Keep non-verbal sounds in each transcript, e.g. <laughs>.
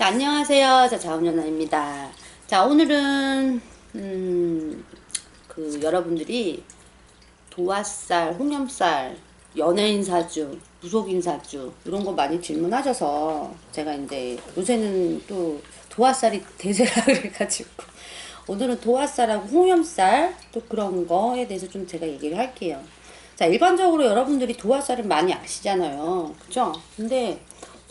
자, 안녕하세요. 자, 자원연아입니다. 자, 오늘은, 음, 그, 여러분들이 도화살, 홍염살, 연예인 사주, 무속인 사주, 이런 거 많이 질문하셔서, 제가 이제 요새는 또 도화살이 대세라 <laughs> 그래가지고, 오늘은 도화살하고 홍염살, 또 그런 거에 대해서 좀 제가 얘기를 할게요. 자, 일반적으로 여러분들이 도화살을 많이 아시잖아요. 그죠? 근데,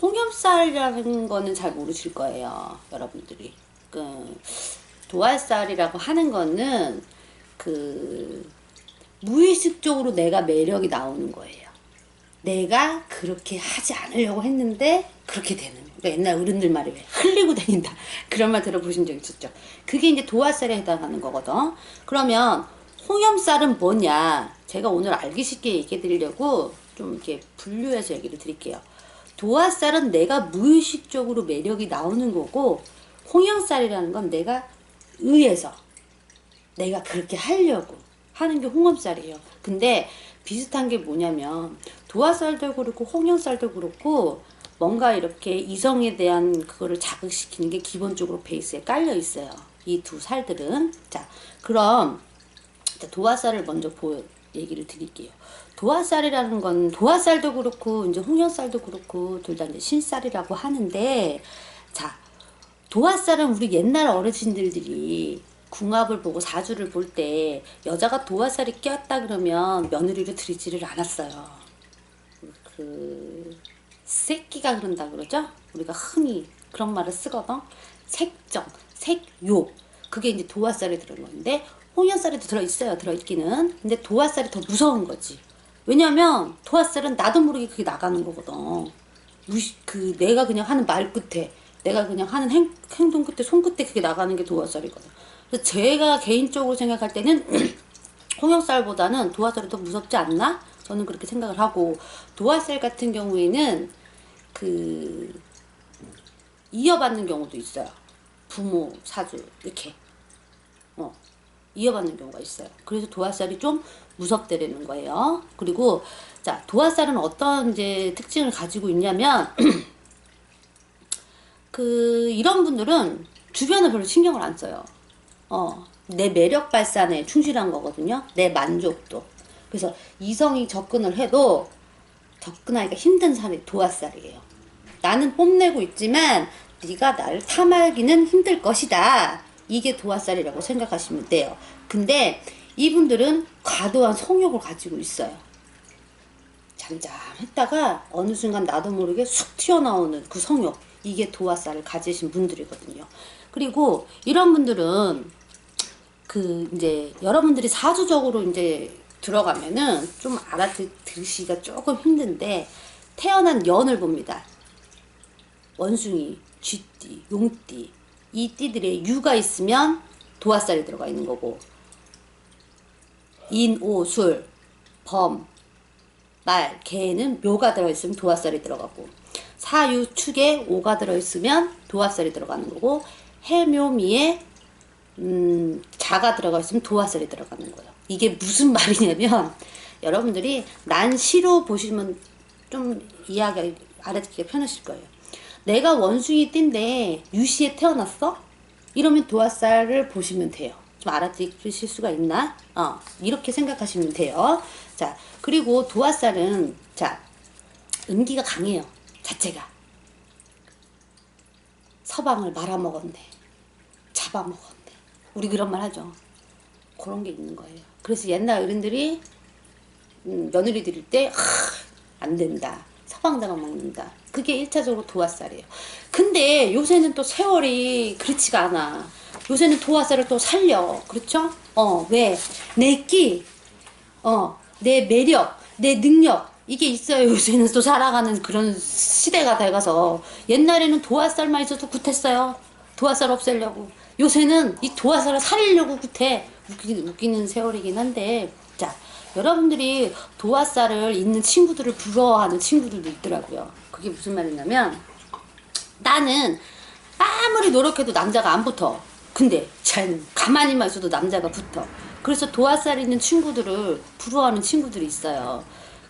홍염살이라는 거는 잘 모르실 거예요. 여러분들이. 그, 도화살이라고 하는 거는, 그, 무의식적으로 내가 매력이 나오는 거예요. 내가 그렇게 하지 않으려고 했는데, 그렇게 되는. 그러니까 옛날 어른들 말이 왜 흘리고 다닌다. <laughs> 그런 말 들어보신 적 있었죠. 그게 이제 도화살에 해당하는 거거든. 그러면, 홍염살은 뭐냐? 제가 오늘 알기 쉽게 얘기해 드리려고 좀 이렇게 분류해서 얘기를 드릴게요. 도화살은 내가 무의식적으로 매력이 나오는 거고, 홍염살이라는 건 내가 의해서, 내가 그렇게 하려고 하는 게 홍염살이에요. 근데 비슷한 게 뭐냐면, 도화살도 그렇고, 홍염살도 그렇고, 뭔가 이렇게 이성에 대한 그거를 자극시키는 게 기본적으로 베이스에 깔려 있어요. 이 두 살들은. 자, 그럼, 자, 도화살을 먼저 보 얘기를 드릴게요. 도화살이라는 건 도화살도 그렇고 이제 홍연살도 그렇고 둘 다 이제 신살이라고 하는데 자 도화살은 우리 옛날 어르신들이 궁합을 보고 사주를 볼 때 여자가 도화살이 꼈다 그러면 며느리를 들이지를 않았어요. 그 새끼가 그런다 그러죠? 우리가 흔히 그런 말을 쓰거든. 색정, 색욕 그게 이제 도화살에 들어있는 건데 홍연살에도 들어있어요. 들어있기는. 근데 도화살이 더 무서운 거지. 왜냐면 도화살은 나도 모르게 그게 나가는 거거든. 무시, 그 내가 그냥 하는 말 끝에 내가 그냥 하는 행, 행동 끝에 손끝에 그게 나가는 게 도화살이거든. 그래서 제가 개인적으로 생각할 때는 <clears throat> 홍역살보다는 도화살이 더 무섭지 않나? 저는 그렇게 생각을 하고 도화살 같은 경우에는 그 이어받는 경우도 있어요. 부모 사주 이렇게 어 이어받는 경우가 있어요. 그래서 도화살이 좀 무섭다라는 거예요. 그리고 자 도화살은 어떤 이제 특징을 가지고 있냐면 <clears throat> 그 이런 분들은 주변을 별로 신경을 안 써요. 어, 내 매력 발산에 충실한 거거든요. 내 만족도. 그래서 이성이 접근을 해도 접근하기가 힘든 살이 도화살이에요. 나는 뽐내고 있지만 네가 나를 탐하기는 힘들 것이다. 이게 도화살이라고 생각하시면 돼요. 근데 이분들은 과도한 성욕을 가지고 있어요. 잠잠했다가 어느 순간 나도 모르게 쑥 튀어나오는 그 성욕. 이게 도화살을 가지신 분들이거든요. 그리고 이런 분들은 그 이제 여러분들이 사주적으로 이제 들어가면은 좀 알아들으시기가 조금 힘든데 태어난 연을 봅니다. 원숭이, 쥐띠, 용띠 이 띠들의 유가 있으면 도화살이 들어가 있는 거고 인, 오, 술, 범, 말, 개는 묘가 들어있으면 도화살이 들어가고 사유, 축에 오가 들어있으면 도화살이 들어가는 거고 해묘미에 음, 자가 들어가 있으면 도화살이 들어가는 거예요. 이게 무슨 <laughs> 말이냐면 여러분들이 난 시로 보시면 좀 이해하기 알아듣기가 편하실 거예요. 내가 원숭이 띠인데 유시에 태어났어? 이러면 도화살을 보시면 돼요. 좀 알아듣으실 수가 있나? 어, 이렇게 생각하시면 돼요. 자, 그리고 도화살은, 자, 음기가 강해요. 자체가. 서방을 말아먹었네. 잡아먹었네. 우리 그런 말 하죠. 그런 게 있는 거예요. 그래서 옛날 어른들이, 음, 며느리 드릴 때, 하, 안 된다. 서방 잡아먹는다. 그게 1차적으로 도화살이에요. 근데 요새는 또 세월이 그렇지가 않아. 요새는 도화살을 또 살려. 그렇죠? 어, 왜? 내 끼, 어, 내 매력, 내 능력, 이게 있어요. <laughs> 요새는 또 살아가는 그런 시대가 돼가서. 옛날에는 도화살만 있어도 굿했어요. 도화살 없애려고. 요새는 이 도화살을 살리려고 굿해. 웃기, 웃기는 세월이긴 한데. 자, 여러분들이 도화살을 있는 친구들을 부러워하는 친구들도 있더라고요. 그게 무슨 말이냐면, 나는 아무리 노력해도 남자가 안 붙어. 근데 쟤는 가만히만 있어도 남자가 붙어. 그래서 도화살 있는 친구들을 부러워하는 친구들이 있어요.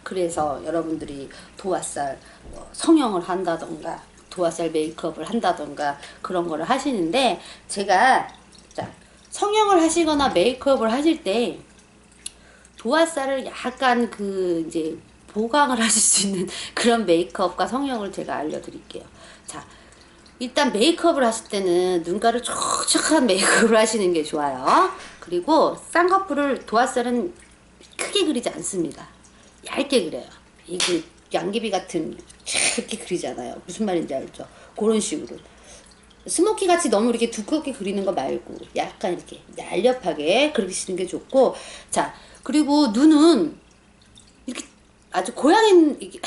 그래서 여러분들이 도화살 뭐 성형을 한다던가 도화살 메이크업을 한다던가 그런 거를 하시는데 제가 자 성형을 하시거나 메이크업을 하실 때 도화살을 약간 그 이제 보강을 <laughs> 하실 수 있는 그런 메이크업과 성형을 제가 알려드릴게요. 자, 일단 메이크업을 하실 때는 눈가를 촉촉한 메이크업을 하시는 게 좋아요. 그리고 쌍꺼풀을 도화살은 크게 그리지 않습니다. 얇게 그려요. 이게 양귀비 같은 이렇게 그리잖아요. 무슨 말인지 알죠? 그런 식으로. 스모키 같이 너무 이렇게 두껍게 그리는 거 말고 약간 이렇게 날렵하게 그리시는 게 좋고 자 그리고 눈은 이렇게 아주 고양이 이게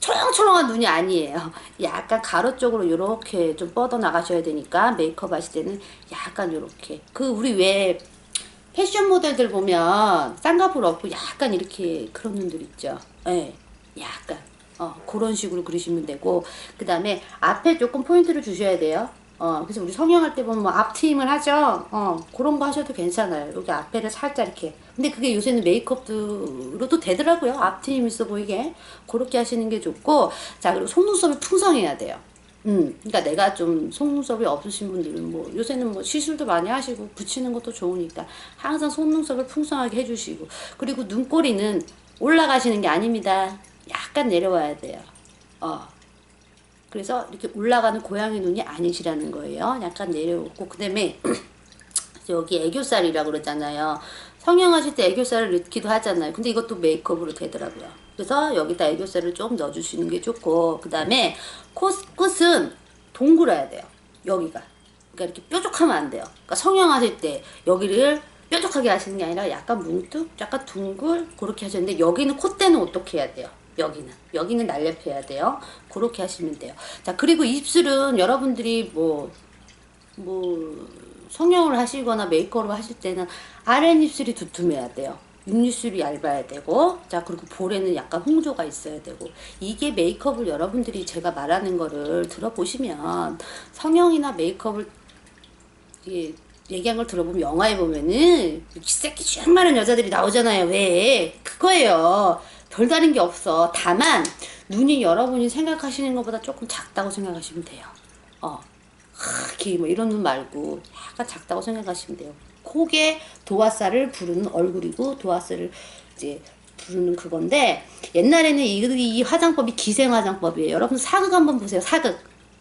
초롱초롱한 눈이 아니에요. 약간 가로 쪽으로 이렇게 좀 뻗어 나가셔야 되니까 메이크업 하실 때는 약간 이렇게 그 우리 왜 패션 모델들 보면 쌍꺼풀 없고 약간 이렇게 그런 눈들 있죠. 예, 약간 어 그런 식으로 그리시면 되고 그 다음에 앞에 조금 포인트를 주셔야 돼요. 어 그래서 우리 성형할 때 보면 뭐 앞트임을 하죠. 어 그런 거 하셔도 괜찮아요. 여기 앞에를 살짝 이렇게. 근데 그게 요새는 메이크업으로도 되더라고요. 앞트임 있어 보이게 그렇게 하시는 게 좋고 자 그리고 속눈썹이 풍성해야 돼요. 음, 그러니까 내가 좀 속눈썹이 없으신 분들은 뭐 요새는 뭐 시술도 많이 하시고 붙이는 것도 좋으니까 항상 속눈썹을 풍성하게 해주시고 그리고 눈꼬리는 올라가시는 게 아닙니다. 약간 내려와야 돼요. 어. 그래서 이렇게 올라가는 고양이 눈이 아니시라는 거예요. 약간 내려오고 그다음에 <clears throat> 여기 애교살이라고 그러잖아요. 성형하실 때 애교살을 넣기도 하잖아요. 근데 이것도 메이크업으로 되더라고요. 그래서 여기다 애교살을 좀 넣어주시는 게 좋고 그 다음에 코 끝은 동그라야 돼요. 여기가. 그러니까 이렇게 뾰족하면 안 돼요. 그러니까 성형하실 때 여기를 뾰족하게 하시는 게 아니라 약간 뭉툭, 약간 둥글 그렇게 하셨는데 여기는 콧대는 어떻게 해야 돼요? 여기는 여기는 날렵해야 돼요. 그렇게 하시면 돼요. 자 그리고 입술은 여러분들이 뭐뭐 성형을 하시거나 메이크업을 하실 때는 아랫입술이 두툼해야 돼요. 윗입술이 얇아야 되고 자 그리고 볼에는 약간 홍조가 있어야 되고 이게 메이크업을 여러분들이 제가 말하는 거를 들어보시면 성형이나 메이크업을 예, 얘기한 걸 들어보면 영화에 보면은 기새끼 쥐 많은 여자들이 나오잖아요. 왜? 그거예요. 별다른 게 없어. 다만 눈이 여러분이 생각하시는 것보다 조금 작다고 생각하시면 돼요. 어. 이렇게 뭐 이런 눈 말고 약간 작다고 생각하시면 돼요. 그게 도화살을 부르는 얼굴이고 도화살을 이제 부르는 그건데 옛날에는 이, 이 화장법이 기생 화장법이에요. 여러분 사극 한번 보세요. 사극.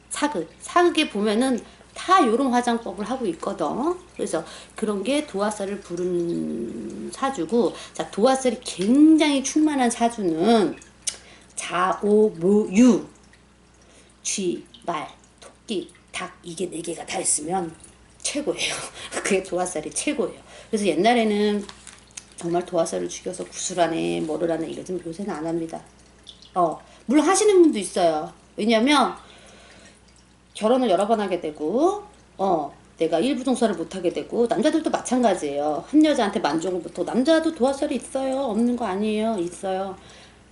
사극. 사극에 보면은 다 요런 화장법을 하고 있거든. 그래서 그런 게 도화살을 부르는 사주고 자 도화살이 굉장히 충만한 사주는 자오무유 쥐, 말, 토끼, 닭 이게 네 개가 다 있으면 최고예요. <laughs> 그게 도화살이 최고예요. 그래서 옛날에는 정말 도화살을 죽여서 구슬하네, 뭐를 하네 이러지만 요새는 안 합니다. 어, 물론 하시는 분도 있어요. 왜냐면 결혼을 여러 번 하게 되고, 어, 내가 일부동사를 못 하게 되고, 남자들도 마찬가지예요. 한 여자한테 만족을 못하고, 남자도 도화살이 있어요. 없는 거 아니에요. 있어요.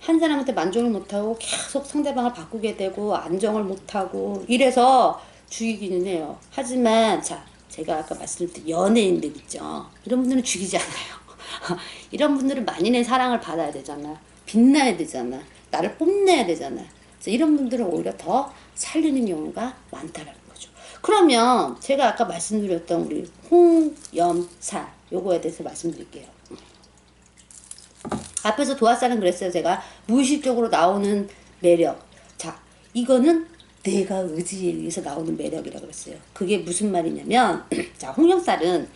한 사람한테 만족을 못하고 계속 상대방을 바꾸게 되고, 안정을 못하고, 이래서 죽이기는 해요. 하지만, 자, 제가 아까 말씀드린 연예인들 있죠. 이런 분들은 죽이지 않아요. <laughs> 이런 분들은 만인의 사랑을 받아야 되잖아. 빛나야 되잖아. 나를 뽐내야 되잖아. 이런 분들은 오히려 더 살리는 경우가 많다라는 거죠. 그러면 제가 아까 말씀드렸던 우리 홍염살 요거에 대해서 말씀드릴게요. 앞에서 도화살은 그랬어요. 제가 무의식적으로 나오는 매력. 자, 이거는 내가 의지에 의해서 나오는 매력이라고 그랬어요. 그게 무슨 말이냐면, <clears throat> 자, 홍염살은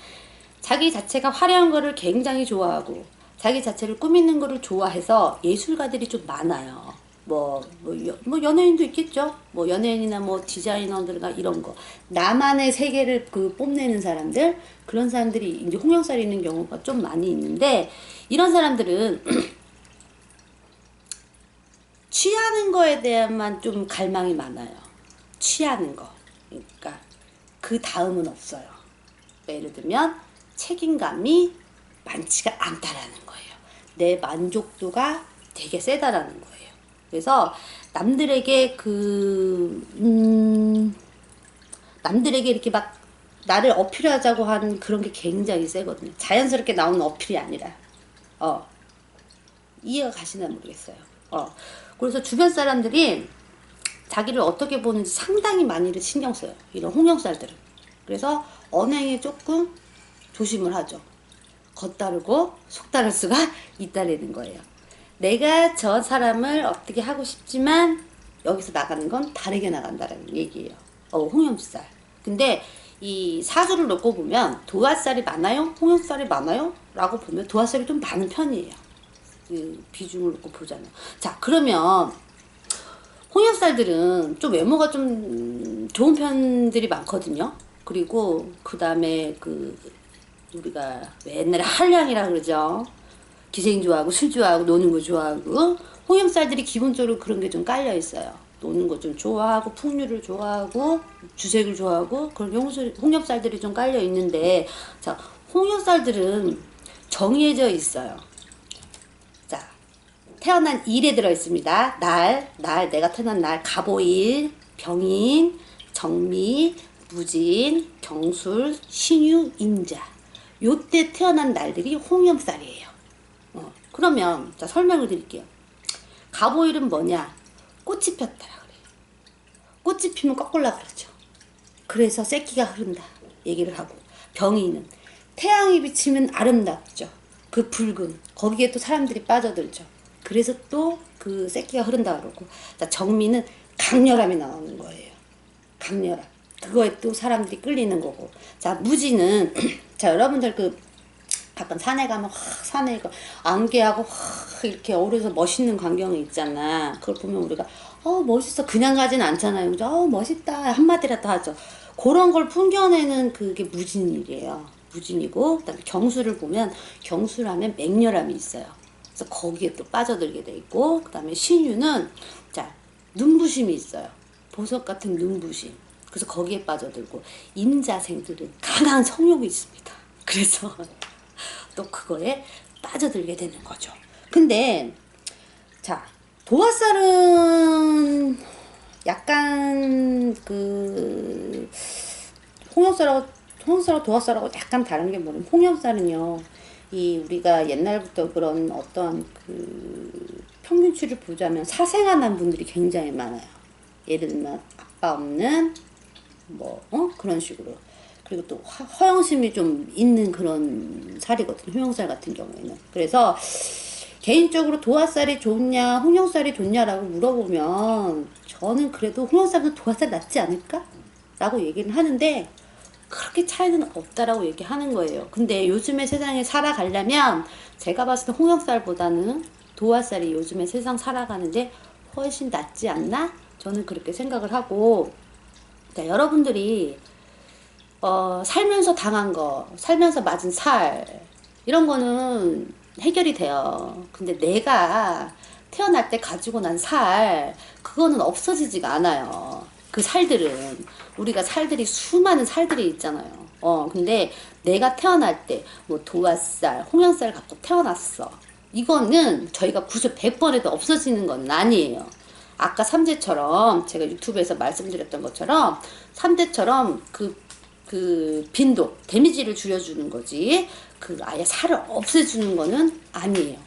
자기 자체가 화려한 거를 굉장히 좋아하고, 자기 자체를 꾸미는 거를 좋아해서 예술가들이 좀 많아요. 뭐, 뭐, 여, 뭐 연예인도 있겠죠. 뭐 연예인이나 뭐 디자이너들이나 이런 거. 나만의 세계를 그 뽐내는 사람들, 그런 사람들이 이제 홍영살이 있는 경우가 좀 많이 있는데, 이런 사람들은 <clears throat> 취하는 거에 대한만 좀 갈망이 많아요. 취하는 거. 그러니까 그 다음은 없어요. 예를 들면 책임감이 많지가 않다라는 거예요. 내 만족도가 되게 세다라는 거예요. 그래서 남들에게 그, 음, 남들에게 이렇게 막 나를 어필하자고 하는 그런 게 굉장히 세거든요. 자연스럽게 나오는 어필이 아니라, 어, 이해가 가시나 모르겠어요. 어, 그래서 주변 사람들이 자기를 어떻게 보는지 상당히 많이를 신경 써요. 이런 홍역살들은. 그래서 언행에 조금 조심을 하죠. 겉다르고 속다를 수가 <laughs> 있다라는 거예요. 내가 저 사람을 어떻게 하고 싶지만 여기서 나가는 건 다르게 나간다라는 얘기예요. 어, 홍염살. 근데 이 사주를 놓고 보면 도화살이 많아요? 홍염살이 많아요? 라고 보면 도화살이 좀 많은 편이에요. 그 비중을 놓고 보자면. 자, 그러면 홍역살들은 좀 외모가 좀 좋은 편들이 많거든요. 그리고 그 다음에 그 우리가 왜 옛날에 한량이라 그러죠. 기생 좋아하고 술 좋아하고 노는 거 좋아하고 홍염살들이 기본적으로 그런 게 좀 깔려 있어요. 노는 거 좀 좋아하고 풍류를 좋아하고 주색을 좋아하고 그런 홍염살들이 좀 깔려 있는데 자 홍염살들은 정해져 있어요. 자 태어난 일에 들어 있습니다. 날, 날, 내가 태어난 날, 갑오일, 병인, 정미, 무진, 경술, 신유, 임자. 요때 태어난 날들이 홍염살이에요. 어, 그러면 자 설명을 드릴게요. 갑오일은 뭐냐? 꽃이 폈다라 그래요. 꽃이 피면 거꾸라 그러죠. 그래서 새끼가 흐른다 얘기를 하고 병이는 태양이 비치면 아름답죠. 그 붉은 거기에 또 사람들이 빠져들죠. 그래서 또 그 새끼가 흐른다 그러고 자 정미는 강렬함이 나오는 거예요. 강렬함 그거에 또 사람들이 끌리는 거고 자 무지는 <clears throat> 자 여러분들 그 가끔 산에 가면 확 산에 그 안개하고 확 이렇게 어려서 멋있는 광경이 있잖아. 그걸 보면 우리가 어 멋있어 그냥 가진 않잖아요. 그죠? 어 멋있다 한마디라도 하죠. 그런 걸 풍겨내는 그게 무진일이에요. 무진이고 그다음에 경수를 보면 경수라면 맹렬함이 있어요. 그래서 거기에 또 빠져들게 돼 있고 그다음에 신유는 자 눈부심이 있어요. 보석 같은 눈부심. 그래서 거기에 빠져들고 임자생들은 강한 성욕이 있습니다. 그래서 또 그거에 빠져들게 되는 거죠. 근데 자 도화살은 약간 그 홍역살하고 홍역살하고 도화살하고 약간 다른 게 뭐냐면 홍역살은요 이 우리가 옛날부터 그런 어떤 그 평균치를 보자면 사생아 난 분들이 굉장히 많아요. 예를 들면 아빠 없는 뭐 어? 그런 식으로 그리고 또 허- 허영심이 좀 있는 그런 살이거든요. 홍영살 같은 경우에는. 그래서 개인적으로 도화살이 좋냐, 홍영살이 좋냐라고 물어보면 저는 그래도 홍영살보다 도화살 낫지 않을까? 라고 얘기는 하는데 그렇게 차이는 없다라고 얘기하는 거예요. 근데 요즘의 세상에 살아가려면 제가 봤을 때 홍영살보다는 도화살이 요즘의 세상 살아가는데 훨씬 낫지 않나? 저는 그렇게 생각을 하고 자, 여러분들이 어, 살면서 당한 거, 살면서 맞은 살, 이런 거는 해결이 돼요. 근데 내가 태어날 때 가지고 난 살, 그거는 없어지지가 않아요. 그 살들은. 우리가 살들이, 수많은 살들이 있잖아요. 어, 근데 내가 태어날 때, 뭐, 도화살, 홍양살 갖고 태어났어. 이거는 저희가 90, 100번 에도 없어지는 건 아니에요. 아까 삼재처럼 제가 유튜브에서 말씀드렸던 것처럼 삼재처럼 그, 그 빈도, 데미지를 줄여주는 거지 그 아예 살을 없애주는 거는 아니에요.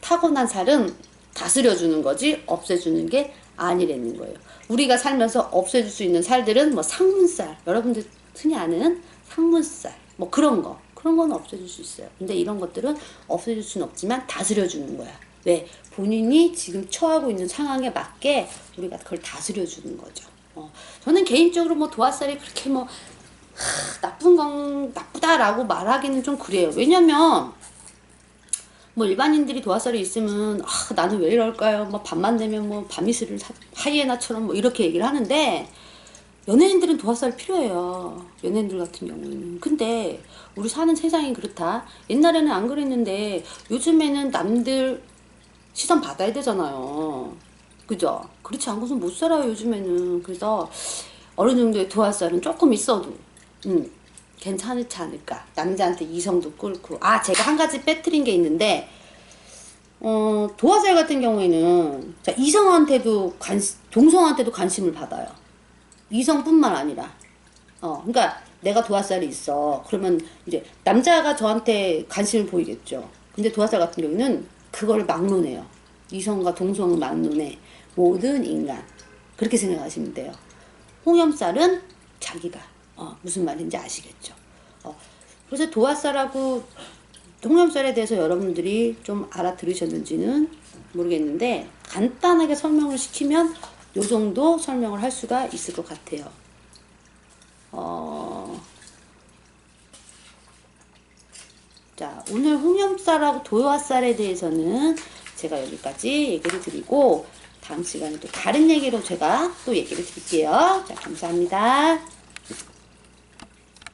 타고난 살은 다스려주는 거지 없애주는 게 아니라는 거예요. 우리가 살면서 없애줄 수 있는 살들은 뭐 상문살, 여러분들 흔히 아는 상문살, 뭐 그런 거. 그런 건 없애줄 수 있어요. 근데 이런 것들은 없애줄 수는 없지만 다스려주는 거야. 왜? 본인이 지금 처하고 있는 상황에 맞게 우리가 그걸 다스려주는 거죠. 어, 저는 개인적으로 뭐 도화살이 그렇게 뭐 하, 나쁜 건 나쁘다라고 말하기는 좀 그래요. 왜냐면 뭐 일반인들이 도화살이 있으면 아 나는 왜 이럴까요? 뭐 밤만 되면 뭐 밤이슬을 사- 하이에나처럼 뭐 이렇게 얘기를 하는데 연예인들은 도화살 필요해요. 연예인들 같은 경우에는. 근데 우리 사는 세상이 그렇다. 옛날에는 안 그랬는데 요즘에는 남들 시선 받아야 되잖아요. 그죠? 그렇지 않고선 못 살아요, 요즘에는. 그래서 어느 정도의 도화살은 조금 있어도, 음, 괜찮지 않을까. 남자한테 이성도 끌고. 아, 제가 한 가지 빼뜨린 게 있는데, 어, 도화살 같은 경우에는, 자, 이성한테도 관, 동성한테도 관심을 받아요. 이성뿐만 아니라. 어, 그러니까 내가 도화살이 있어. 그러면 이제 남자가 저한테 관심을 보이겠죠. 근데 도화살 같은 경우는 그거를 막론해요. 이성과 동성을 막론해. 모든 인간. 그렇게 생각하시면 돼요. 홍염쌀은 자기가 어, 무슨 말인지 아시겠죠. 어, 그래서 도화쌀하고 홍염쌀에 대해서 여러분들이 좀 알아들으셨는지는 모르겠는데 간단하게 설명을 시키면 요 정도 설명을 할 수가 있을 것 같아요. 어, 자, 오늘 홍염쌀하고 도화쌀에 대해서는 제가 여기까지 얘기를 드리고 다음 시간에 또 다른 얘기로 제가 또 얘기를 드릴게요. 자, 감사합니다.